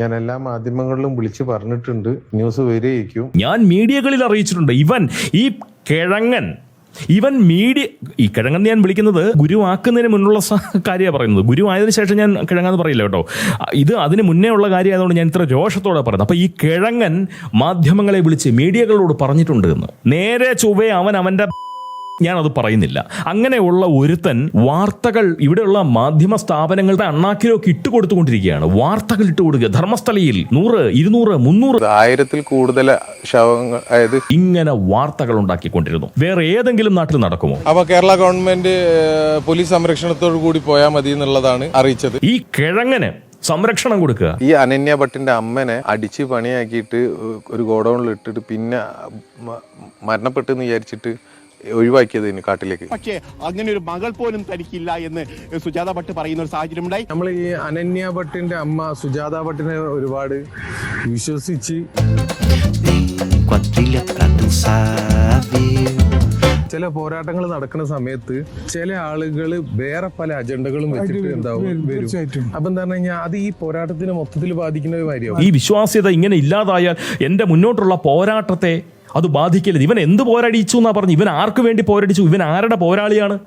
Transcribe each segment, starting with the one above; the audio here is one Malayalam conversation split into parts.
ഞാൻ എല്ലാ മാധ്യമങ്ങളിലും വിളിച്ചു പറഞ്ഞിട്ടുണ്ട്. ന്യൂസ് വരെയിരിക്കും ഞാൻ മീഡിയകളിൽ അറിയിച്ചിട്ടുണ്ട്. ഇവൻ ഈ കിഴങ്ങൻ ഇവൻ മീഡിയ ഈ കിഴങ്ങൻ ഞാൻ വിളിക്കുന്നത് ഗുരുവാക്കുന്നതിന് മുന്നുള്ള കാര്യമാണ് പറയുന്നത്. ഗുരുവായതിനു ശേഷം ഞാൻ കിഴങ്ങാന്ന് പറയില്ല കേട്ടോ. ഇത് അതിന് മുന്നേ ഉള്ള കാര്യമായതുകൊണ്ട് ഞാൻ ഇത്ര രോഷത്തോടെ പറയുന്നത്. അപ്പോൾ ഈ കിഴങ്ങൻ മാധ്യമങ്ങളെ വിളിച്ച് മീഡിയകളോട് പറഞ്ഞിട്ടുണ്ട് എന്ന്. നേരെ ചൊവ്വേ അവൻ അവന്റെ ഞാനത് പറയുന്നില്ല. അങ്ങനെയുള്ള ഒരുത്തൻ വാർത്തകൾ ഇവിടെയുള്ള മാധ്യമ സ്ഥാപനങ്ങളുടെ അണ്ണാക്കിലൊക്കെ ഇട്ടുകൊടുത്തുകൊണ്ടിരിക്കുകയാണ് വാർത്തകൾ ഇട്ട് കൊടുക്കുക. ധർമ്മസ്ഥലയിൽ നൂറ് ഇരുന്നൂറ് മുന്നൂറ് ആയിരത്തിൽ കൂടുതൽ ശവങ്ങൾ അതായത് ഇങ്ങനെ വാർത്തകൾ ഉണ്ടാക്കിക്കൊണ്ടിരുന്നു. വേറെ ഏതെങ്കിലും നാട്ടിൽ നടക്കുമോ? അപ്പൊ കേരള ഗവൺമെന്റ് പോലീസ് സംരക്ഷണത്തോടു കൂടി പോയാൽ മതി എന്നുള്ളതാണ് അറിയിച്ചത്. ഈ കിഴങ്ങന് സംരക്ഷണം കൊടുക്കുക. ഈ അനന്യ ഭട്ടിന്റെ അമ്മനെ അടിച്ച് പണിയാക്കിയിട്ട് ഒരു ഗോഡൌണിൽ ഇട്ടിട്ട് പിന്നെ മരണപ്പെട്ടെന്ന് വിചാരിച്ചിട്ട് ഒഴിവാക്കിയതിന് കാട്ടിലേക്ക്. പക്ഷേ അങ്ങനെ ഒരു മകൾ പോലും തനിക്കില്ല എന്ന് സുജാത ഭട്ട് പറയുന്ന ഒരു സാഹചര്യം ഉണ്ടായി നമ്മൾ ഈ അനന്യ ഭട്ടിന്റെ അമ്മ സുജാത ഭട്ടിനെ ഒരുപാട് വിശ്വസിച്ച്? ചില പോരാട്ടങ്ങൾ നടക്കുന്ന സമയത്ത് ചില ആളുകൾ വേറെ പല അജണ്ടകളും വെച്ചിട്ട് എന്താവും? വരും അപ്പൊ എന്താ പറഞ്ഞു കഴിഞ്ഞാൽ അത് ഈ പോരാട്ടത്തിന് മൊത്തത്തിൽ ബാധിക്കുന്ന ഒരു കാര്യമാണ്. ഈ വിശ്വാസ്യത ഇങ്ങനെ ഇല്ലാതായാൽ എന്റെ മുന്നോട്ടുള്ള പോരാട്ടത്തെ അത് ബാധിക്കരുത്. ഇവൻ എന്ത് പോരാടിച്ചു എന്നാ പറഞ്ഞു. ഇവൻ ആർക്ക് വേണ്ടി പോരടിച്ചു? ഇവൻ ആരുടെ പോരാളിയാണ്?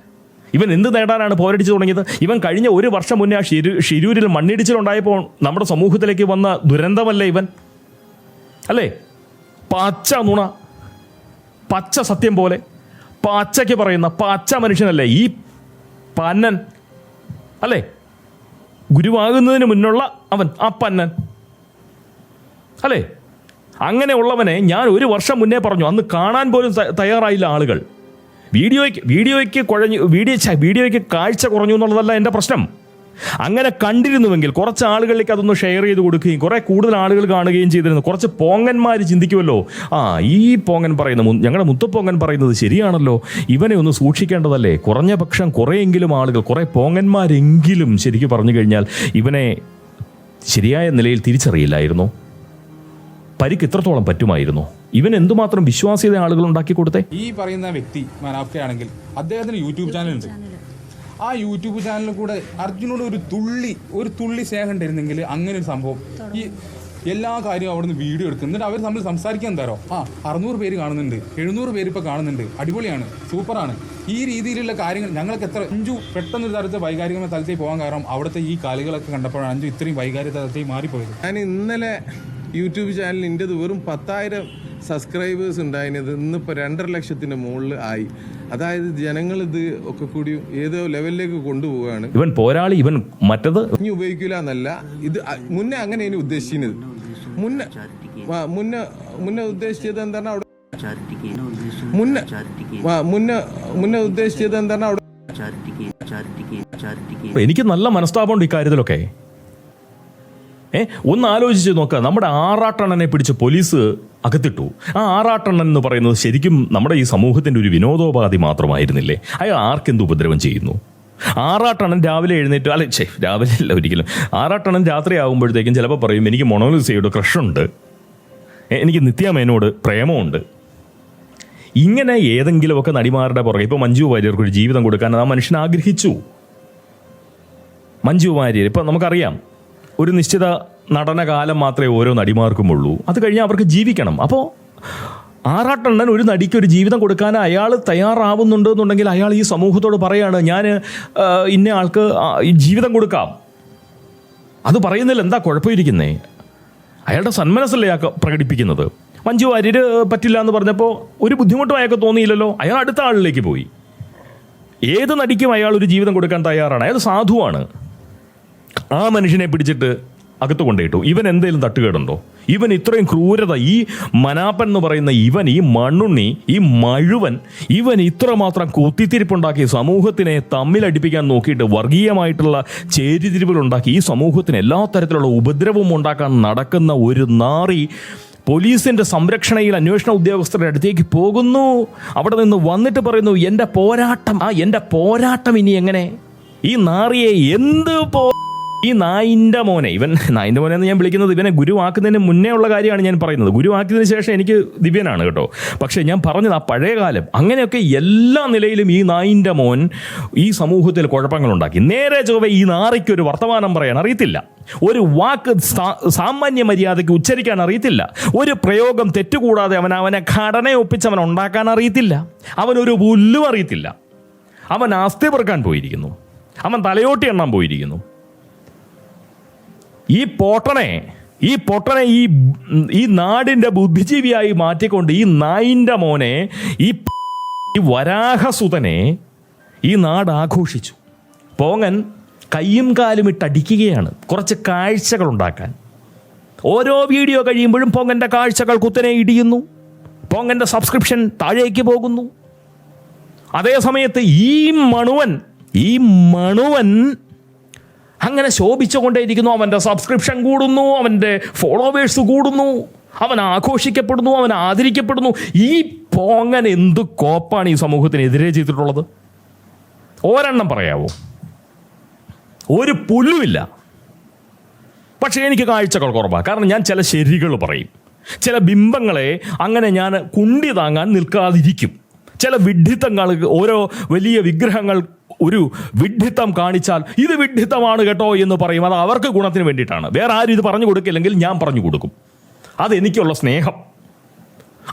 ഇവൻ എന്ത് നേടാനാണ് പോരടിച്ചു തുടങ്ങിയത്? ഇവൻ കഴിഞ്ഞ ഒരു വർഷം മുന്നേ ആ ഷിരു ഷിരൂരിൽ മണ്ണിടിച്ചിലുണ്ടായപ്പോൾ നമ്മുടെ സമൂഹത്തിലേക്ക് വന്ന ദുരന്തമല്ലേ ഇവൻ? അല്ലേ? പച്ച നുണ. പച്ച സത്യം പോലെ. പച്ചയ്ക്ക് പറയുന്ന പച്ച മനുഷ്യനല്ലേ ഈ പന്നൻ? അല്ലേ? ഗുരുവാകുന്നതിന് മുന്നുള്ള അവൻ ആ പന്നൻ. അല്ലേ? അങ്ങനെയുള്ളവനെ ഞാൻ ഒരു വർഷം മുന്നേ പറഞ്ഞു അന്ന് കാണാൻ പോലും തയ്യാറായില്ല ആളുകൾ. വീഡിയോയ്ക്ക് വീഡിയോയ്ക്ക് കുഴഞ്ഞു വീഡിയോ വീഡിയോയ്ക്ക് കാഴ്ച കുറഞ്ഞു എന്നുള്ളതല്ല എന്റെ പ്രശ്നം. അങ്ങനെ കണ്ടിരുന്നുവെങ്കിൽ കുറച്ച് ആളുകളിലേക്ക് അതൊന്ന് ഷെയർ ചെയ്ത് കൊടുക്കുകയും കുറേ കൂടുതൽ ആളുകൾ കാണുകയും ചെയ്തിരുന്നു. കുറച്ച് പോങ്ങന്മാർ ചിന്തിക്കുമല്ലോ ആ ഈ പോങ്ങൻ പറയുന്ന ഞങ്ങളുടെ മുത്തപ്പോങ്ങൻ പറയുന്നത് ശരിയാണല്ലോ. ഇവനെ ഒന്ന് സൂക്ഷിക്കേണ്ടതല്ലേ? കുറഞ്ഞ പക്ഷം കുറേയെങ്കിലും ആളുകൾ കുറേ പോങ്ങന്മാരെങ്കിലും ശരിക്കും പറഞ്ഞു കഴിഞ്ഞാൽ ഇവനെ ശരിയായ നിലയിൽ തിരിച്ചറിയില്ലായിരുന്നു? പരിക്ക് ഇത്രത്തോളം പറ്റുമായിരുന്നു? ഇവൻ എന്തുമാത്രം വിശ്വാസ്യത ആളുകൾ ഉണ്ടാക്കി കൊടുത്തേ? ഈ പറയുന്ന വ്യക്തി മനാഫ്കയാണെങ്കിൽ അദ്ദേഹത്തിന് യൂട്യൂബ് ചാനലുണ്ട്. ആ യൂട്യൂബ് ചാനലിൽ കൂടെ അർജുനോട് ഒരു തുള്ളി ഒരു തുള്ളി സ്നേഹം ഉണ്ടായിരുന്നെങ്കിൽ അങ്ങനെ ഒരു സംഭവം. ഈ എല്ലാ കാര്യവും അവിടുന്ന് വീഡിയോ എടുക്കും. എന്നിട്ട് അവർ തമ്മിൽ സംസാരിക്കാൻ എന്താരോ ആ അറുന്നൂറ് പേര് കാണുന്നുണ്ട്. എഴുന്നൂറ് പേര് ഇപ്പോൾ കാണുന്നുണ്ട്. അടിപൊളിയാണ്. സൂപ്പറാണ്. ഈ രീതിയിലുള്ള കാര്യങ്ങൾ ഞങ്ങൾക്ക് എത്ര അഞ്ചു പെട്ടെന്ന് ഒരു തരത്തിൽ വൈകാരികമായ തലത്തിൽ പോകാൻ കാരണം അവിടുത്തെ ഈ കളികളൊക്കെ കണ്ടപ്പോഴാണ് അഞ്ചു ഇത്രയും വൈകാരിക തലത്തിൽ മാറിപ്പോയത്. ഞാൻ ഇന്നലെ യൂട്യൂബ് ചാനൽ എന്റെത് വെറും പത്തായിരം സബ്സ്ക്രൈബേഴ്സ് ഉണ്ടായിരുന്നത് ഇന്നിപ്പോൾ രണ്ടര ലക്ഷത്തിന്റെ മുകളിൽ ആയി. അതായത് ജനങ്ങൾ ഇത് ഒക്കെ കൂടി ഏതോ ലെവലിലേക്ക് കൊണ്ടുപോവുകയാണ്. ഇവൻ പോരാളി ഇവൻ മറ്റത് ഇനി ഉപയോഗിക്കില്ല എന്നല്ല. ഇത് മുന്നേ അങ്ങനെ ഇനി ഉദ്ദേശിക്കുന്നത് മുന്നേ മുന്നേ മുന്നേ ഉദ്ദേശിച്ചത് എന്താണ് അവിടെ മുന്നേ മുന്നേ മുന്നേ ഉദ്ദേശിച്ചത് എന്താണ് അവിടെ എനിക്ക് നല്ല മനസ്താപമുണ്ട് ഇക്കാര്യത്തിലൊക്കെ ഏ? ഒന്ന് ആലോചിച്ച് നോക്കുക നമ്മുടെ ആറാട്ടണ്ണനെ പിടിച്ച് പോലീസ് അകത്തിട്ടു. ആ ആറാട്ടണ്ണൻ എന്ന് പറയുന്നത് ശരിക്കും നമ്മുടെ ഈ സമൂഹത്തിന്റെ ഒരു വിനോദോപാധി മാത്രമായിരുന്നില്ലേ? അയാൾ ആർക്കെന്ത് ഉപദ്രവം ചെയ്യുന്നു? ആറാട്ടണ്ണൻ രാവിലെ എഴുന്നേറ്റ് അല്ലെ ഛേ രാവിലെ അല്ല ഒരിക്കലും. ആറാട്ടണ്ണൻ രാത്രി ആകുമ്പോഴത്തേക്കും ചിലപ്പോൾ പറയും എനിക്ക് മൊണോലിസയോട് ക്രഷുണ്ട്. എനിക്ക് നിത്യാമേനോട് പ്രേമമുണ്ട്. ഇങ്ങനെ ഏതെങ്കിലുമൊക്കെ നടിമാരുടെ പുറകെ ഇപ്പോൾ മഞ്ജു വാര്യർക്ക് ഒരു ജീവിതം കൊടുക്കാൻ ആ മനുഷ്യൻ ആഗ്രഹിച്ചു. മഞ്ജു വാര്യർ ഇപ്പം നമുക്കറിയാം ഒരു നിശ്ചിത നടനകാലം മാത്രമേ ഓരോ നടിമാർക്കും ഉള്ളൂ. അത് കഴിഞ്ഞാൽ അവർക്ക് ജീവിക്കണം. അപ്പോൾ ആറാട്ടണ്ണൻ ഒരു നടിക്ക് ഒരു ജീവിതം കൊടുക്കാൻ അയാൾ തയ്യാറാവുന്നുണ്ട് എന്നുണ്ടെങ്കിൽ അയാൾ ഈ സമൂഹത്തോട് പറയാണ് ഞാൻ ഇന്ന ആൾക്ക് ജീവിതം കൊടുക്കാം. അത് പറയുന്നതിൽ എന്താ കുഴപ്പമിരിക്കുന്നേ? അയാളുടെ സന്മനസ്സല്ലേ അയാൾക്ക് പ്രകടിപ്പിക്കുന്നത്? മഞ്ജു വാര്യർ പറ്റില്ല എന്ന് പറഞ്ഞപ്പോൾ ഒരു ബുദ്ധിമുട്ടും അയാൾക്ക് തോന്നിയില്ലല്ലോ. അയാൾ അടുത്ത ആളിലേക്ക് പോയി. ഏത് നടിക്കും അയാൾ ഒരു ജീവിതം കൊടുക്കാൻ തയ്യാറാണ്. അയാൾ സാധുവാണ്. ആ മനുഷ്യനെ പിടിച്ചിട്ട് അകത്ത് കൊണ്ടുപോയിട്ടു. ഇവൻ എന്തെങ്കിലും തട്ടുകേടുണ്ടോ? ഇവൻ ഇത്രയും ക്രൂരത ഈ മനാപ്പൻ എന്ന് പറയുന്ന ഇവൻ ഈ മണ്ണുണ്ണി ഈ മഴുവൻ ഇവൻ ഇത്രമാത്രം കുത്തിത്തിരിപ്പുണ്ടാക്കി സമൂഹത്തിനെ തമ്മിലടിപ്പിക്കാൻ നോക്കിയിട്ട് വർഗീയമായിട്ടുള്ള ചേരിതിരിവുകളുണ്ടാക്കി ഈ സമൂഹത്തിന് എല്ലാ തരത്തിലുള്ള ഉപദ്രവവും ഉണ്ടാക്കാൻ നടക്കുന്ന ഒരു നാറി പോലീസിന്റെ സംരക്ഷണയിൽ അന്വേഷണ ഉദ്യോഗസ്ഥരുടെ അടുത്തേക്ക് പോകുന്നു. അവിടെ നിന്ന് വന്നിട്ട് പറയുന്നു എന്റെ പോരാട്ടം ആ എന്റെ പോരാട്ടം ഇനി എങ്ങനെ? ഈ നാറിയെ എന്ത് പോ ഈ നായിന്റെ മോനെ ഇവൻ നായിന്റെ മോനെ എന്ന് ഞാൻ വിളിക്കുന്നത് ഇവനെ ഗുരുവാക്കുന്നതിന് മുന്നേ ഉള്ള കാര്യമാണ് ഞാൻ പറയുന്നത്. ഗുരുവാക്കിയതിന് ശേഷം എനിക്ക് ദിവ്യനാണ് കേട്ടോ. പക്ഷേ ഞാൻ പറഞ്ഞത് ആ പഴയ കാലം അങ്ങനെയൊക്കെ എല്ലാ നിലയിലും ഈ നായിന്റെ മോൻ ഈ സമൂഹത്തിൽ കുഴപ്പങ്ങൾ ഉണ്ടാക്കി നേരെ ചൊവ്വ ഈ നാറിക്ക് ഒരു വർത്തമാനം പറയാൻ അറിയത്തില്ല. ഒരു വാക്ക് സാമാന്യ മര്യാദയ്ക്ക് ഉച്ചരിക്കാൻ അറിയത്തില്ല. ഒരു പ്രയോഗം തെറ്റുകൂടാതെ അവൻ അവനെ ഘടന ഒപ്പിച്ച് അവൻ ഉണ്ടാക്കാൻ അറിയത്തില്ല. അവനൊരു പുല്ലും അറിയത്തില്ല. അവൻ ആസ്തി പെറുക്കാൻ പോയിരിക്കുന്നു. അവൻ തലയോട്ടി എണ്ണാൻ പോയിരിക്കുന്നു. ഈ പോട്ടനെ ഈ പൊട്ടനെ ഈ ഈ നാടിന്റെ ബുദ്ധിജീവിയായി മാറ്റിക്കൊണ്ട് ഈ നായിന്റെ മോനെ ഈ ഈ വരാഹസുതനെ ഈ നാട് ആഘോഷിച്ചു. പോങ്ങൻ കയ്യും കാലും ഇട്ടടിക്കുകയാണ് കുറച്ച് കാഴ്ചകൾ ഉണ്ടാക്കാൻ. ഓരോ വീഡിയോ കഴിയുമ്പോഴും പൊങ്ങന്റെ കാഴ്ചകൾ കുത്തനെ ഇടിയുന്നു. പൊങ്ങന്റെ സബ്സ്ക്രിപ്ഷൻ താഴേക്ക് പോകുന്നു. അതേ സമയത്ത് ഈ മണുവൻ ഈ മണുവൻ അങ്ങനെ ശോഭിച്ചുകൊണ്ടേയിരിക്കുന്നു. അവന്റെ സബ്സ്ക്രിപ്ഷൻ കൂടുന്നു അവന്റെ ഫോളോവേഴ്സ് കൂടുന്നു അവൻ ആഘോഷിക്കപ്പെടുന്നു അവൻ ആദരിക്കപ്പെടുന്നു. ഈ പോങ്ങൻ എന്ത് കോപ്പാണ് ഈ സമൂഹത്തിനെതിരെ ചെയ്തിട്ടുള്ളത്? ഒരെണ്ണം പറയാവോ? ഒരു പുല്ലുമില്ല. പക്ഷേ എനിക്ക് കാഴ്ചകൾ കുറവാണ് കാരണം ഞാൻ ചില ശരികൾ പറയും. ചില ബിംബങ്ങളെ അങ്ങനെ ഞാൻ കുണ്ടി താങ്ങാൻ നിൽക്കാതിരിക്കും. ചില വിഡ്ഢിത്തങ്ങൾ ഓരോ വലിയ വിഗ്രഹങ്ങൾ ഒരു വിഡ്ഢിത്തം കാണിച്ചാൽ ഇത് വിഡ്ഢിത്തമാണ് കേട്ടോ എന്ന് പറയും. അത് അവർക്ക് ഗുണത്തിന് വേണ്ടിയിട്ടാണ്. വേറെ ആരും ഇത് പറഞ്ഞു കൊടുക്കില്ലെങ്കിൽ ഞാൻ പറഞ്ഞു കൊടുക്കും. അതെനിക്കുള്ള സ്നേഹം.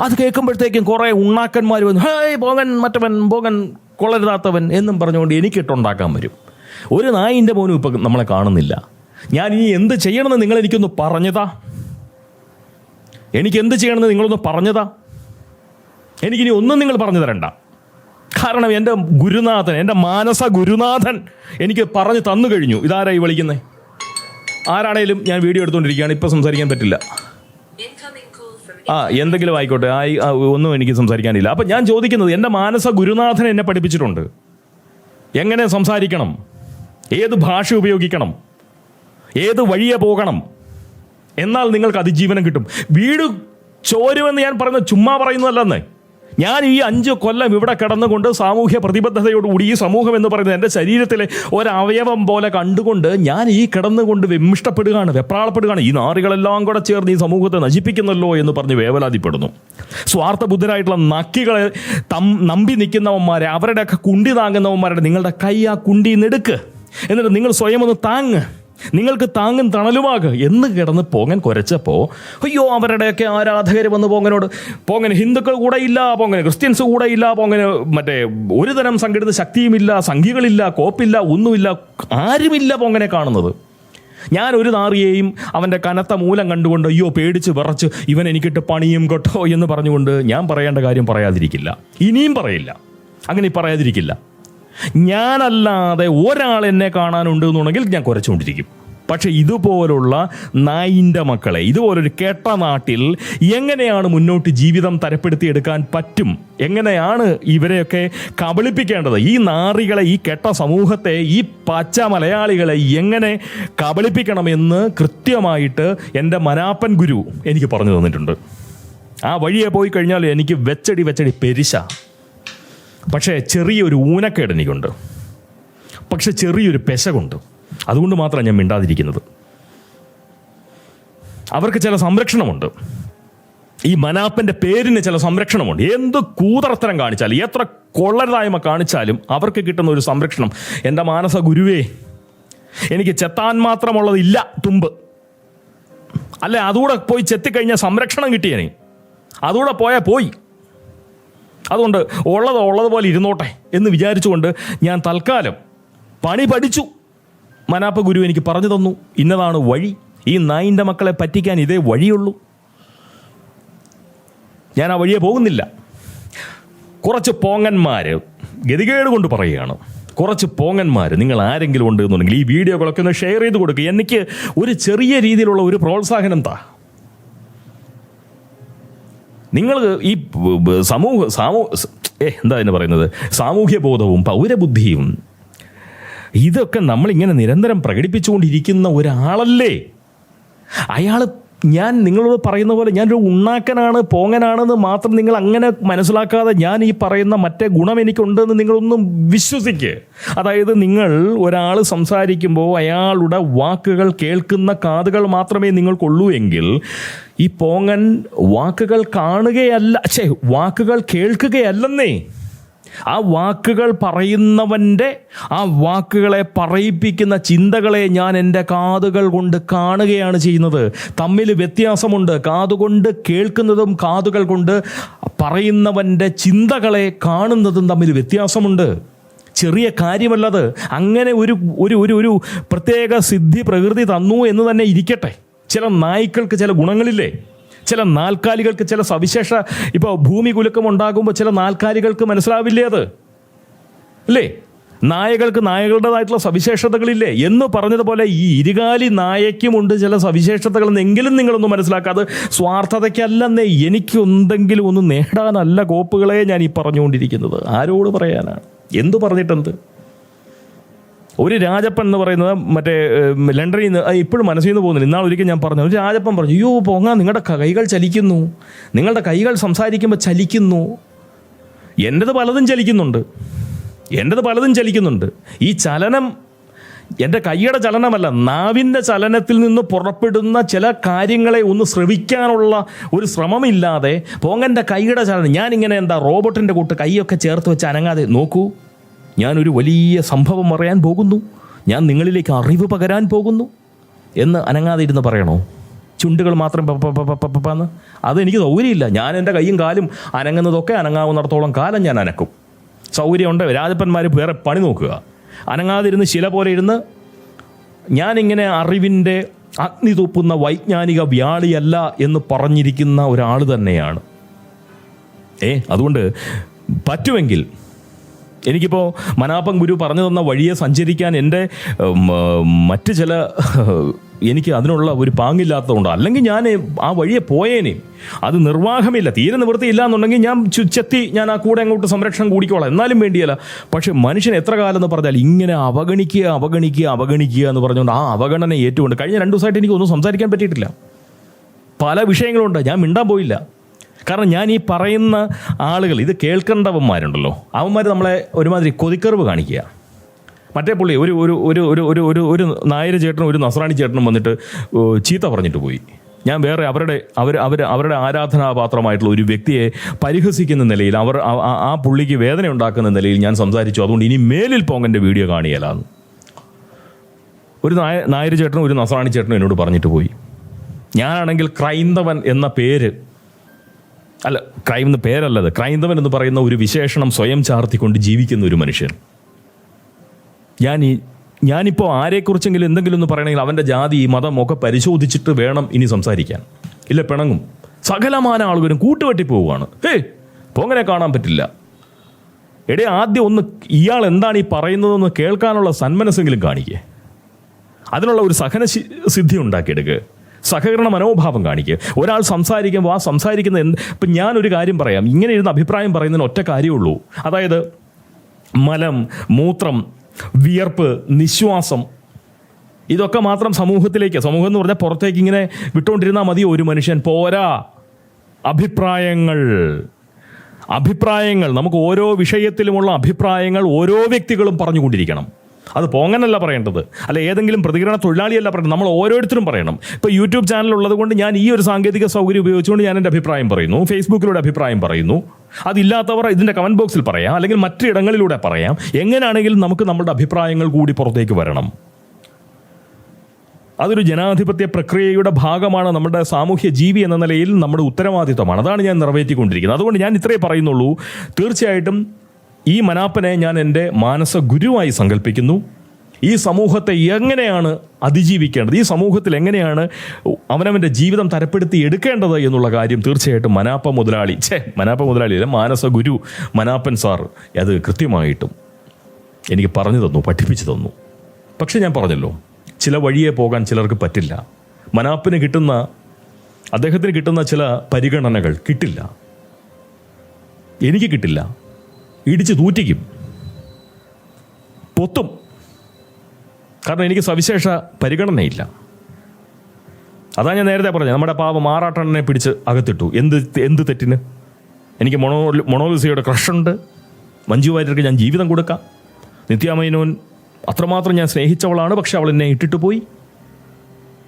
അത് കേൾക്കുമ്പോഴത്തേക്കും കുറേ ഉണ്ണാക്കന്മാർ വന്ന് ഹേയ് പോകൻ മറ്റവൻ പോകൻ കൊള്ളരുതാത്തവൻ എന്നും പറഞ്ഞുകൊണ്ട് എനിക്കിട്ടുണ്ടാക്കാൻ വരും. ഒരു നായിന്റെ പോലും ഇപ്പം നമ്മളെ കാണുന്നില്ല. ഞാൻ ഇനി എന്ത് ചെയ്യണമെന്ന് നിങ്ങൾ എനിക്കൊന്ന് പറഞ്ഞതാ? എനിക്ക് എന്ത് ചെയ്യണമെന്ന് നിങ്ങളൊന്ന് പറഞ്ഞതാ? എനിക്കിനി ഒന്നും നിങ്ങൾ പറഞ്ഞു തരണ്ട. കാരണം എന്റെ ഗുരുനാഥൻ എന്റെ മാനസ ഗുരുനാഥൻ എനിക്ക് പറഞ്ഞു തന്നു കഴിഞ്ഞു. ഇതാരായി വിളിക്കുന്നത് ആരാണേലും ഞാൻ വീഡിയോ എടുത്തുകൊണ്ടിരിക്കുകയാണ് ഇപ്പം സംസാരിക്കാൻ പറ്റില്ല. ആ എന്തെങ്കിലും ആയിക്കോട്ടെ. ആയി ഒന്നും എനിക്ക് സംസാരിക്കാനില്ല. അപ്പം ഞാൻ ചോദിക്കുന്നത് എന്റെ മാനസ ഗുരുനാഥൻ എന്നെ പഠിപ്പിച്ചിട്ടുണ്ട്. എങ്ങനെ സംസാരിക്കണം? ഏത് ഭാഷ ഉപയോഗിക്കണം? ഏത് വഴിയെ പോകണം? എന്നാൽ നിങ്ങൾക്ക് അതിജീവനം കിട്ടും. വീട് ചോരുമെന്ന് ഞാൻ പറയുന്നത് ചുമ്മാ പറയുന്നതല്ലെന്ന്. ഞാൻ ഈ അഞ്ച് കൊല്ലം ഇവിടെ കിടന്നുകൊണ്ട് സാമൂഹ്യ പ്രതിബദ്ധതയോടുകൂടി ഈ സമൂഹം എന്ന് പറയുന്നത് എന്റെ ശരീരത്തിലെ ഒരവയവം പോലെ കണ്ടുകൊണ്ട് ഞാൻ ഈ കിടന്നുകൊണ്ട് വിമിഷ്ടപ്പെടുകയാണ് വെപ്രാളപ്പെടുകയാണ്. ഈ നാറികളെല്ലാം കൂടെ ചേർന്ന് ഈ സമൂഹത്തെ നശിപ്പിക്കുന്നല്ലോ എന്ന് പറഞ്ഞ് വേവലാതിപ്പെടുന്നു. സ്വാർത്ഥബുദ്ധരായിട്ടുള്ള നക്കികളെ തം നമ്പി നിൽക്കുന്നവന്മാരെ അവരുടെയൊക്കെ കുണ്ടി താങ്ങുന്നവന്മാരുടെ നിങ്ങളുടെ കൈ ആ കുണ്ടിയിൽ നെടുക്ക് എന്നിട്ട് നിങ്ങൾ സ്വയം ഒന്ന് താങ്ങ്. നിങ്ങൾക്ക് താങ്ങും തണലുമാക് എന്ന് കിടന്ന് പോങ്ങൻ കുരച്ചപ്പോൾ അയ്യോ അവരുടെയൊക്കെ ആരാധകർ വന്ന് പോങ്ങനോട്. പോങ്ങൻ ഹിന്ദുക്കൾ കൂടെ ഇല്ല പോങ്ങന് ക്രിസ്ത്യൻസ് കൂടെ ഇല്ല പോങ്ങന് മറ്റേ ഒരു തരം സംഘടിത ശക്തിയുമില്ല സംഘികളില്ല കോപ്പില്ല ഒന്നുമില്ല ആരുമില്ല പോങ്ങനെ കാണുന്നത്. ഞാൻ ഒരു നാറിയെയും അവന്റെ കനത്ത മൂലം കണ്ടുകൊണ്ട് അയ്യോ പേടിച്ച് വിറച്ച് ഇവൻ എനിക്കിട്ട് പണിയും കേട്ടോ എന്ന് പറഞ്ഞുകൊണ്ട് ഞാൻ പറയേണ്ട കാര്യം പറയാതിരിക്കില്ല. ഇനിയും പറയില്ല. അങ്ങനെ പറയാതിരിക്കില്ല. ഞാനല്ലാതെ ഒരാൾ എന്നെ കാണാനുണ്ട് എന്നുണ്ടെങ്കിൽ ഞാൻ കുറച്ചുകൊണ്ടിരിക്കും പക്ഷേ ഇതുപോലുള്ള നായിന്റെ മക്കളെ ഇതുപോലൊരു കേട്ട നാട്ടിൽ എങ്ങനെയാണ് മുന്നോട്ട് ജീവിതം തരപ്പെടുത്തിയെടുക്കാൻ പറ്റും? എങ്ങനെയാണ് ഇവരെയൊക്കെ കബളിപ്പിക്കേണ്ടത്? ഈ നാറികളെ ഈ കെട്ട സമൂഹത്തെ ഈ പച്ച മലയാളികളെ എങ്ങനെ കബളിപ്പിക്കണമെന്ന് കൃത്യമായിട്ട് എന്റെ മനാപ്പൻ ഗുരു എനിക്ക് പറഞ്ഞു തന്നിട്ടുണ്ട്. ആ വഴിയെ പോയി കഴിഞ്ഞാൽ എനിക്ക് വെച്ചടി വെച്ചടി പെരിശ. പക്ഷേ ചെറിയൊരു ഊനക്കേട് എനിക്കുണ്ട്. പക്ഷെ ചെറിയൊരു പെശകുണ്ട്. അതുകൊണ്ട് മാത്രമാണ് ഞാൻ മിണ്ടാതിരിക്കുന്നത്. അവർക്ക് ചില സംരക്ഷണമുണ്ട്. ഈ മനാപ്പന്റെ പേരിന് ചില സംരക്ഷണമുണ്ട്. എന്ത് കൂതർത്തരം കാണിച്ചാലും എത്ര കൊള്ളരുതായ്മ കാണിച്ചാലും അവർക്ക് കിട്ടുന്ന ഒരു സംരക്ഷണം. എന്റെ മാനസ ഗുരുവേ എനിക്ക് ചെത്താൻ മാത്രമുള്ളതില്ല തുമ്പ്. അല്ലെ അതുകൂടെ പോയി ചെത്തിക്കഴിഞ്ഞാൽ സംരക്ഷണം കിട്ടിയേനെ. അതുകൂടെ പോയാൽ പോയി. അതുകൊണ്ട് ഉള്ളത് ഉള്ളതുപോലെ ഇരുന്നോട്ടെ എന്ന് വിചാരിച്ചുകൊണ്ട് ഞാൻ തൽക്കാലം പണി പഠിച്ചു. മനാപ്പ ഗുരു എനിക്ക് പറഞ്ഞു തന്നു. ഇന്നതാണ് വഴി. ഈ നായിന്റെ മക്കളെ പറ്റിക്കാൻ ഇതേ വഴിയുള്ളൂ. ഞാൻ ആ വഴിയെ പോകുന്നില്ല. കുറച്ച് പോങ്ങന്മാർ ഗതികേട് കൊണ്ട് പറയുകയാണ്. കുറച്ച് പോങ്ങന്മാർ നിങ്ങൾ ആരെങ്കിലും ഉണ്ട് എന്നുണ്ടെങ്കിൽ ഈ വീഡിയോകളൊക്കെ ഒന്ന് ഷെയർ ചെയ്ത് കൊടുക്കുക എനിക്ക് ഒരു ചെറിയ രീതിയിലുള്ള ഒരു പ്രോത്സാഹനം താ. നിങ്ങൾ ഈ സമൂഹ സാമൂ ഏ എന്താ എന്ന് പറയുന്നത്? സാമൂഹ്യ ബോധവും പൗരബുദ്ധിയും ഇതൊക്കെ നമ്മളിങ്ങനെ നിരന്തരം പ്രകടിപ്പിച്ചുകൊണ്ടിരിക്കുന്ന ഒരാളല്ലേ? അയാൾ ഞാൻ നിങ്ങളോട് പറയുന്ന പോലെ ഞാനൊരു ഉണ്ണാക്കനാണ് പോങ്ങനാണെന്ന് മാത്രം നിങ്ങൾ അങ്ങനെ മനസ്സിലാക്കാതെ ഞാൻ ഈ പറയുന്ന മറ്റേ ഗുണം എനിക്കുണ്ടെന്ന് നിങ്ങളൊന്നും വിശ്വസിക്ക്. അതായത് നിങ്ങൾ ഒരാൾ സംസാരിക്കുമ്പോൾ അയാളുടെ വാക്കുകൾ കേൾക്കുന്ന കാതുകൾ മാത്രമേ നിങ്ങൾക്കുള്ളൂ എങ്കിൽ ഈ പോങ്ങൻ വാക്കുകൾ കാണുകയല്ല ഛേ വാക്കുകൾ കേൾക്കുകയല്ലെന്നേ. ആ വാക്കുകൾ പറയുന്നവന്റെ ആ വാക്കുകളെ പറയിപ്പിക്കുന്ന ചിന്തകളെ ഞാൻ എന്റെ കാതുകൾ കൊണ്ട് കാണുകയാണ് ചെയ്യുന്നത്. തമ്മിൽ വ്യത്യാസമുണ്ട്. കാതുകൊണ്ട് കേൾക്കുന്നതും കാതുകൾ കൊണ്ട് പറയുന്നവന്റെ ചിന്തകളെ കാണുന്നതും തമ്മിൽ വ്യത്യാസമുണ്ട്. ചെറിയ കാര്യമല്ലത്. അങ്ങനെ ഒരു ഒരു ഒരു ഒരു പ്രത്യേക സിദ്ധി പ്രകൃതി തന്നു എന്ന് തന്നെ ഇരിക്കട്ടെ. ചില നായ്ക്കൾക്ക് ചില ഗുണങ്ങളില്ലേ? ചില നാൽക്കാലികൾക്ക് ചില സവിശേഷ ഇപ്പോൾ ഭൂമി കുലുക്കം ഉണ്ടാകുമ്പോൾ ചില നാൽക്കാലികൾക്ക് മനസ്സിലാവില്ലേ അത്? അല്ലേ നായകൾക്ക് നായകളുടേതായിട്ടുള്ള സവിശേഷതകളില്ലേ? എന്ന് പറഞ്ഞതുപോലെ ഈ ഇരുകാലി നായയ്ക്കുമുണ്ട് ചില സവിശേഷതകൾ എന്നെങ്കിലും നിങ്ങളൊന്ന് മനസ്സിലാക്കാതെ സ്വാർത്ഥതയ്ക്കല്ലെന്നേ എനിക്ക് എന്തെങ്കിലും ഒന്ന് നേടാനല്ല കോപ്പുകളെ ഞാൻ ഈ പറഞ്ഞുകൊണ്ടിരിക്കുന്നത്. ആരോട് പറയാനാണ്? എന്തു പറഞ്ഞിട്ടെന്ത്? ഒരു രാജപ്പൻ എന്ന് പറയുന്നത് മറ്റേ ലണ്ടനിൽ നിന്ന് ഇപ്പോഴും മനസ്സിൽ നിന്ന് പോകുന്നില്ല. ഇന്നാൾ ഒരിക്കൽ ഞാൻ പറഞ്ഞു ഒരു രാജപ്പൻ പറഞ്ഞു അയ്യോ പോങ്ങാ നിങ്ങളുടെ കൈകൾ ചലിക്കുന്നു. നിങ്ങളുടെ കൈകൾ സംസാരിക്കുമ്പോൾ ചലിക്കുന്നു. എന്റെത് പലതും ചലിക്കുന്നുണ്ട്. എന്റെത് പലതും ചലിക്കുന്നുണ്ട്. ഈ ചലനം എന്റെ കൈയുടെ ചലനമല്ല നാവിന്റെ ചലനത്തിൽ നിന്ന് പുറപ്പെടുന്ന ചില കാര്യങ്ങളെ ഒന്ന് ശ്രവിക്കാനുള്ള ഒരു ശ്രമമില്ലാതെ പോങ്ങന്റെ കൈയുടെ ചലനം. ഞാനിങ്ങനെ എന്താ റോബോട്ടിന്റെ കൂട്ട് കൈയൊക്കെ ചേർത്ത് വെച്ച് അനങ്ങാതെ നോക്കൂ. ഞാനൊരു വലിയ സംഭവം പറയാൻ പോകുന്നു. ഞാൻ നിങ്ങളിലേക്ക് അറിവ് പകരാൻ പോകുന്നു. എന്ന് അനങ്ങാതെ ഇരുന്ന് പറയണോ? ചുണ്ടുകൾ മാത്രം പപ്പാന്ന് അതെനിക്ക് സൗകര്യമില്ല. ഞാൻ എന്റെ കൈയും കാലും അനങ്ങുന്നതൊക്കെ അനങ്ങാവുന്നിടത്തോളം കാലം ഞാൻ അനക്കും. സൗകര്യമുണ്ട്. രാജപ്പന്മാർ വേറെ പണി നോക്കുക. അനങ്ങാതിരുന്ന് ശില പോലെ ഇരുന്ന് ഞാനിങ്ങനെ അറിവിന്റെ അഗ്നി തൂപ്പുന്ന വൈജ്ഞാനിക വ്യാളിയല്ല എന്ന് പറഞ്ഞിരിക്കുന്ന ഒരാൾ തന്നെയാണ്. ഏ അതുകൊണ്ട് പറ്റുമെങ്കിൽ എനിക്കിപ്പോൾ മനാപ്പം ഗുരു പറഞ്ഞു തന്ന വഴിയെ സഞ്ചരിക്കാൻ എന്റെ മറ്റു ചില എനിക്ക് അതിനുള്ള ഒരു പാങ്ങില്ലാത്തതുകൊണ്ട് അല്ലെങ്കിൽ ഞാൻ ആ വഴിയെ പോയേനെ. അത് നിർവാഹമില്ല. തീരെ നിവൃത്തിയില്ല എന്നുണ്ടെങ്കിൽ ഞാൻ ചുച്ചെത്തി ഞാൻ ആ കൂടെ അങ്ങോട്ട് സംരക്ഷണം കൂടിക്കോളാം. എന്നാലും വേണ്ടിയല്ല. പക്ഷെ മനുഷ്യൻ എത്ര കാലം എന്ന് പറഞ്ഞാൽ ഇങ്ങനെ അവഗണിക്കുക അവഗണിക്കുക അവഗണിക്കുക എന്ന് പറഞ്ഞുകൊണ്ട് ആ അവഗണന ഏറ്റുകൊണ്ട് കഴിഞ്ഞ രണ്ട് ദിവസമായിട്ട് എനിക്കൊന്നും സംസാരിക്കാൻ പറ്റിയിട്ടില്ല. പല വിഷയങ്ങളുണ്ട്. ഞാൻ മിണ്ടാൻ പോയില്ല. കാരണം ഞാൻ ഈ പറയുന്ന ആളുകൾ ഇത് കേൾക്കേണ്ടവന്മാരുണ്ടല്ലോ. അവന്മാർ നമ്മളെ ഒരുമാതിരി കൊതിക്കറിവ് കാണിക്കുക. മറ്റേ പുള്ളി ഒരു ഒരു ഒരു ഒരു ഒരു ഒരു ഒരു നായർ ചേട്ടനും ഒരു നസ്രാണി ചേട്ടനും വന്നിട്ട് ചീത്ത പറഞ്ഞിട്ട് പോയി. ഞാൻ വേറെ അവരുടെ അവർ അവർ അവരുടെ ആരാധനാപാത്രമായിട്ടുള്ള ഒരു വ്യക്തിയെ പരിഹസിക്കുന്ന നിലയിൽ അവർ ആ- പുള്ളിക്ക് വേദന ഉണ്ടാക്കുന്ന നിലയിൽ ഞാൻ സംസാരിച്ചു. അതുകൊണ്ട് ഇനി മേലിൽ പോങ്ങന്റെ വീഡിയോ കാണിയലാന്ന്. ഒരു നായ നായർ ചേട്ടനും ഒരു നസ്രാണി ചേട്ടനും എന്നോട് പറഞ്ഞിട്ട് പോയി. ഞാനാണെങ്കിൽ ക്രൈന്തവൻ എന്ന പേര് അല്ല ക്രൈം എന്ന പേരല്ലത്. ക്രൈന്ദവൻ എന്ന് പറയുന്ന ഒരു വിശേഷണം സ്വയം ചാർത്തിക്കൊണ്ട് ജീവിക്കുന്ന ഒരു മനുഷ്യൻ. ഞാൻ ഈ ഞാനിപ്പോൾ ആരെക്കുറിച്ചെങ്കിലും എന്തെങ്കിലും ഒന്ന് പറയണമെങ്കിൽ അവന്റെ ജാതി മതം ഒക്കെ പരിശോധിച്ചിട്ട് വേണം ഇനി സംസാരിക്കാൻ. ഇല്ല പിണങ്ങും. സകലമാന ആളുകളും കൂട്ടുവെട്ടി പോവുകയാണ്. ഹേ പോങ്ങനെ കാണാൻ പറ്റില്ല. എടേ ആദ്യം ഒന്ന് ഇയാൾ എന്താണ് ഈ പറയുന്നതെന്ന് കേൾക്കാനുള്ള സന്മനസ്സെങ്കിലും കാണിക്കേ. അതിനുള്ള ഒരു സഹന സിദ്ധി ഉണ്ടാക്കിയെടുക്കുക സഹകരണ മനോഭാവം കാണിക്കുക ഒരാൾ സംസാരിക്കുമ്പോൾ ആ സംസാരിക്കുന്ന എന്ത് ഇപ്പം ഞാനൊരു കാര്യം പറയാം. ഇങ്ങനെ ഇരുന്ന് അഭിപ്രായം പറയുന്നതിന് ഒറ്റ കാര്യമുള്ളൂ അതായത് മലം മൂത്രം വിയർപ്പ് നിശ്വാസം ഇതൊക്കെ മാത്രം സമൂഹത്തിലേക്ക് സമൂഹം എന്ന് പറഞ്ഞാൽ പുറത്തേക്ക് ഇങ്ങനെ വിട്ടുകൊണ്ടിരുന്നാൽ മതി ഒരു മനുഷ്യൻ? പോരാ. അഭിപ്രായങ്ങൾ. അഭിപ്രായങ്ങൾ. നമുക്ക് ഓരോ വിഷയത്തിലുമുള്ള അഭിപ്രായങ്ങൾ ഓരോ വ്യക്തികളും പറഞ്ഞുകൊണ്ടിരിക്കണം. അത് പോങ്ങനല്ല പറയേണ്ടത്. അല്ല ഏതെങ്കിലും പ്രതികരണ തൊഴിലാളിയല്ല പറയേണ്ടത്. നമ്മൾ ഓരോരുത്തരും പറയണം. ഇപ്പോൾ യൂട്യൂബ് ചാനൽ ഉള്ളത് കൊണ്ട് ഞാൻ ഈ ഒരു സാങ്കേതിക സൗകര്യം ഉപയോഗിച്ചുകൊണ്ട് ഞാൻ എന്റെ അഭിപ്രായം പറയുന്നു. ഫേസ്ബുക്കിലൂടെ അഭിപ്രായം പറയുന്നു. അതില്ലാത്തവർ ഇതിന്റെ കമന്റ് ബോക്സിൽ പറയാം. അല്ലെങ്കിൽ മറ്റിടങ്ങളിലൂടെ പറയാം. എങ്ങനെയാണെങ്കിലും നമുക്ക് നമ്മുടെ അഭിപ്രായങ്ങൾ കൂടി പുറത്തേക്ക് വരണം. അതൊരു ജനാധിപത്യ പ്രക്രിയയുടെ ഭാഗമാണ് നമ്മുടെ സാമൂഹ്യ ജീവി എന്ന നിലയിൽ നമ്മുടെ ഉത്തരവാദിത്വമാണ്. അതാണ് ഞാൻ നിറവേറ്റിക്കൊണ്ടിരിക്കുന്നത്. അതുകൊണ്ട് ഞാൻ ഇത്രേ പറയുന്നുള്ളൂ. തീർച്ചയായിട്ടും ഈ മനാപ്പനെ ഞാൻ എന്റെ മാനസ ഗുരുവായി സങ്കല്പിക്കുന്നു ഈ സമൂഹത്തെ എങ്ങനെയാണ് അതിജീവിക്കേണ്ടത്? ഈ സമൂഹത്തിൽ എങ്ങനെയാണ് അവനവന്റെ ജീവിതം തരപ്പെടുത്തി എടുക്കേണ്ടത് എന്നുള്ള കാര്യം തീർച്ചയായിട്ടും മനാപ്പ മുതലാളി. ഛേ മനാപ്പ മുതലാളി അല്ല മാനസ ഗുരു മനാപ്പൻ സാർ. അത് കൃത്യമായിട്ടും എനിക്ക് പറഞ്ഞു തന്നു പഠിപ്പിച്ചു തന്നു. പക്ഷെ ഞാൻ പറഞ്ഞല്ലോ ചില വഴിയെ പോകാൻ ചിലർക്ക് പറ്റില്ല. മനാപ്പിന് കിട്ടുന്ന അദ്ദേഹത്തിന് കിട്ടുന്ന ചില പരിഗണനകൾ കിട്ടില്ല. എനിക്ക് കിട്ടില്ല. ഇടിച്ച് തൂറ്റിക്കും. പൊത്തും. കാരണം എനിക്ക് സവിശേഷ പരിഗണനയില്ല. അതാ ഞാൻ നേരത്തെ പറഞ്ഞത് നമ്മുടെ പാവ മാറാട്ടണ്ണനെ പിടിച്ച് അകത്തിട്ടു. എന്ത് എന്ത് തെറ്റിന്? എനിക്ക് മൊണോ മൊണോലിസയുടെ ക്രഷുണ്ട്. മഞ്ജു വാര്യർക്ക് ഞാൻ ജീവിതം കൊടുക്കാം. നിത്യാമൈനോൻ അത്രമാത്രം ഞാൻ സ്നേഹിച്ചവളാണ് പക്ഷെ അവൾ എന്നെ ഇട്ടിട്ട് പോയി.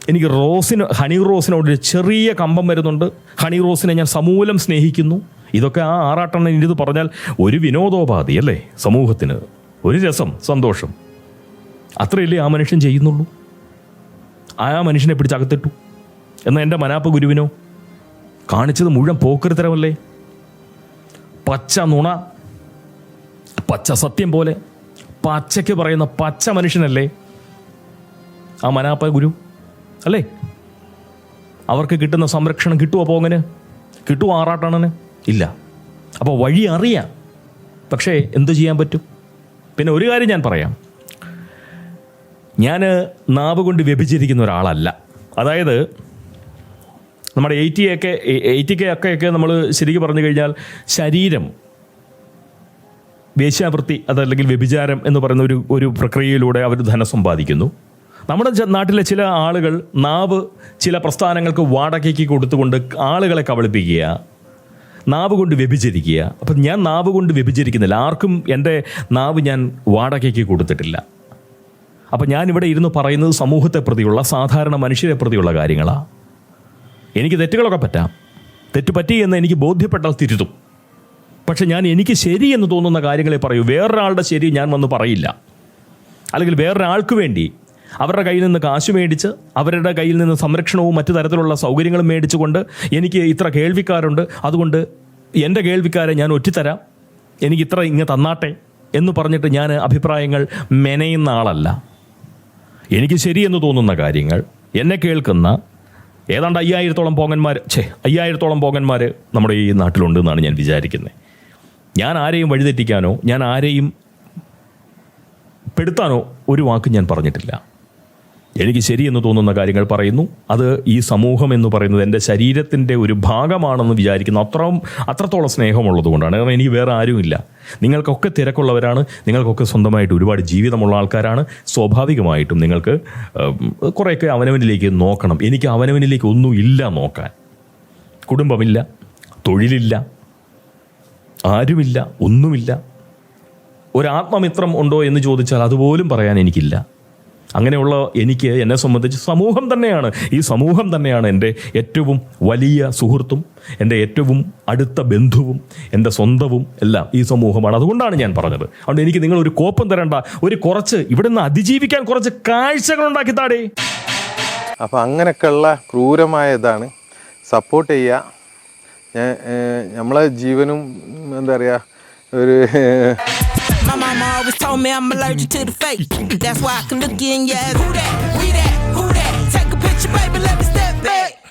എനിക്ക് റോസിന് ഹണി റോസിനോട് ചെറിയ കമ്പം വരുന്നുണ്ട്. ഹണി റോസിനെ ഞാൻ സമൂലം സ്നേഹിക്കുന്നു. ഇതൊക്കെ ആ ആറാട്ടെണ്ണൻ ഇത് പറഞ്ഞാൽ ഒരു വിനോദോപാധി അല്ലേ സമൂഹത്തിന്? ഒരു രസം സന്തോഷം. അത്രയല്ലേ ആ മനുഷ്യൻ ചെയ്യുന്നുള്ളൂ? ആ മനുഷ്യനെ പിടിച്ചകത്തിട്ടു എന്നാൽ എന്റെ മനാപ്പ് ഗുരുവിനോ? കാണിച്ചത് മുഴുവൻ പോക്കരുത്തരമല്ലേ പച്ച നുണ പച്ച സത്യം പോലെ പച്ചയ്ക്ക് പറയുന്ന പച്ച മനുഷ്യനല്ലേ ആ മനാപ്പ ഗുരു? അല്ലേ? അവർക്ക് കിട്ടുന്ന സംരക്ഷണം കിട്ടുമോ പോങ്ങന്? കിട്ടുമോ ആറാട്ടണന് ഇല്ല. അപ്പോൾ വഴി അറിയാം. പക്ഷേ എന്ത് ചെയ്യാൻ പറ്റും? പിന്നെ ഒരു കാര്യം ഞാൻ പറയാം. ഞാൻ നാവ് കൊണ്ട് വ്യഭിചരിക്കുന്ന ഒരാളല്ല. അതായത് നമ്മുടെ എയ്റ്റി ഒക്കെ എയ്റ്റി കെ ഒക്കെ നമ്മൾ ശരിക്കും പറഞ്ഞു കഴിഞ്ഞാൽ ശരീരം വേശ്യാവൃത്തി അതല്ലെങ്കിൽ വ്യഭിചാരം എന്ന് പറയുന്ന ഒരു ഒരു പ്രക്രിയയിലൂടെ അവർ ധനം സമ്പാദിക്കുന്നു. നമ്മുടെ നാട്ടിലെ ചില ആളുകൾ നാവ് ചില പ്രസ്ഥാനങ്ങൾക്ക് വാടകയ്ക്ക് കൊടുത്തുകൊണ്ട് ആളുകളെ കബളിപ്പിക്കുക നാവ് കൊണ്ട് വ്യഭിചരിക്കുക. അപ്പം ഞാൻ നാവ് കൊണ്ട് വ്യഭിചരിക്കുന്നില്ല. ആർക്കും എന്റെ നാവ് ഞാൻ വാടകയ്ക്ക് കൊടുത്തിട്ടില്ല. അപ്പം ഞാനിവിടെ ഇരുന്ന് പറയുന്നത് സമൂഹത്തെ പ്രതിയുള്ള സാധാരണ മനുഷ്യരെ പ്രതിയുള്ള കാര്യങ്ങളാണ് എനിക്ക് തെറ്റുകളൊക്കെ പറ്റാം. തെറ്റ് പറ്റി എന്ന് എനിക്ക് ബോധ്യപ്പെട്ടാൽ തിരുത്തും. പക്ഷെ ഞാൻ എനിക്ക് ശരി എന്ന് തോന്നുന്ന കാര്യങ്ങളെ പറയൂ. വേറൊരാളുടെ ശരി ഞാൻ വന്ന് പറയില്ല. അല്ലെങ്കിൽ വേറൊരാൾക്ക് വേണ്ടി അവരുടെ കയ്യിൽ നിന്ന് കാശ് മേടിച്ച് അവരുടെ കയ്യിൽ നിന്ന് സംരക്ഷണവും മറ്റു തരത്തിലുള്ള സൗകര്യങ്ങളും മേടിച്ചുകൊണ്ട് എനിക്ക് ഇത്ര കേൾവിക്കാരുണ്ട്. അതുകൊണ്ട് എന്റെ കേൾവിക്കാരെ ഞാൻ ഒറ്റിത്തരാം. എനിക്ക് ഇത്ര ഇങ്ങ് തന്നാട്ടെ എന്ന് പറഞ്ഞിട്ട് ഞാൻ അഭിപ്രായങ്ങൾ മെനയുന്ന ആളല്ല. എനിക്ക് ശരിയെന്ന് തോന്നുന്ന കാര്യങ്ങൾ എന്നെ കേൾക്കുന്ന ഏതാണ്ട് അയ്യായിരത്തോളം പോങ്ങന്മാർ ഛേ അയ്യായിരത്തോളം പോങ്ങന്മാർ നമ്മുടെ ഈ നാട്ടിലുണ്ട് എന്നാണ് ഞാൻ വിചാരിക്കുന്നത് ഞാൻ ആരെയും വഴിതെറ്റിക്കാനോ ഞാൻ ആരെയും പെടുത്താനോ ഒരു വാക്ക് ഞാൻ പറഞ്ഞിട്ടില്ല. എനിക്ക് ശരിയെന്ന് തോന്നുന്ന കാര്യങ്ങൾ പറയുന്നു. അത് ഈ സമൂഹം എന്ന് പറയുന്നത് എന്റെ ശരീരത്തിന്റെ ഒരു ഭാഗമാണെന്ന് വിചാരിക്കുന്നു അത്രയും അത്രത്തോളം സ്നേഹമുള്ളത് കൊണ്ടാണ് കാരണം എനിക്ക് വേറെ ആരുമില്ല. നിങ്ങൾക്കൊക്കെ തിരക്കുള്ളവരാണ്. നിങ്ങൾക്കൊക്കെ സ്വന്തമായിട്ട് ഒരുപാട് ജീവിതമുള്ള ആൾക്കാരാണ്. സ്വാഭാവികമായിട്ടും നിങ്ങൾക്ക് കുറേയൊക്കെ അവനവനിലേക്ക് നോക്കണം. എനിക്ക് അവനവനിലേക്ക് ഒന്നും ഇല്ല നോക്കാൻ. കുടുംബമില്ല തൊഴിലില്ല ആരുമില്ല ഒന്നുമില്ല. ഒരാത്മമിത്രം ഉണ്ടോ എന്ന് ചോദിച്ചാൽ അതുപോലും പറയാൻ എനിക്കില്ല. അങ്ങനെയുള്ള എനിക്ക് എന്നെ സംബന്ധിച്ച് സമൂഹം തന്നെയാണ്. ഈ സമൂഹം തന്നെയാണ് എന്റെ ഏറ്റവും വലിയ സുഹൃത്തും എന്റെ ഏറ്റവും അടുത്ത ബന്ധുവും എന്റെ സ്വന്തവും എല്ലാം ഈ സമൂഹമാണ്. അതുകൊണ്ടാണ് ഞാൻ പറഞ്ഞത്. അതുകൊണ്ട് എനിക്ക് നിങ്ങൾ ഒരു കോപ്പം തരണ്ട. ഒരു കുറച്ച് ഇവിടെ നിന്ന് അതിജീവിക്കാൻ കുറച്ച് കാഴ്ചകൾ ഉണ്ടാക്കി താടേ. അപ്പോൾ അങ്ങനെയൊക്കെയുള്ള ക്രൂരമായ ഇതാണ്. സപ്പോർട്ട് ചെയ്യുക. ഞാൻ നമ്മളെ ജീവനും എന്താ പറയുക ഒരു mama always told me I'm allergic to the fake. That's why I can look in your eyes. Who that? We that? Who that? Take a picture, baby, let me step back.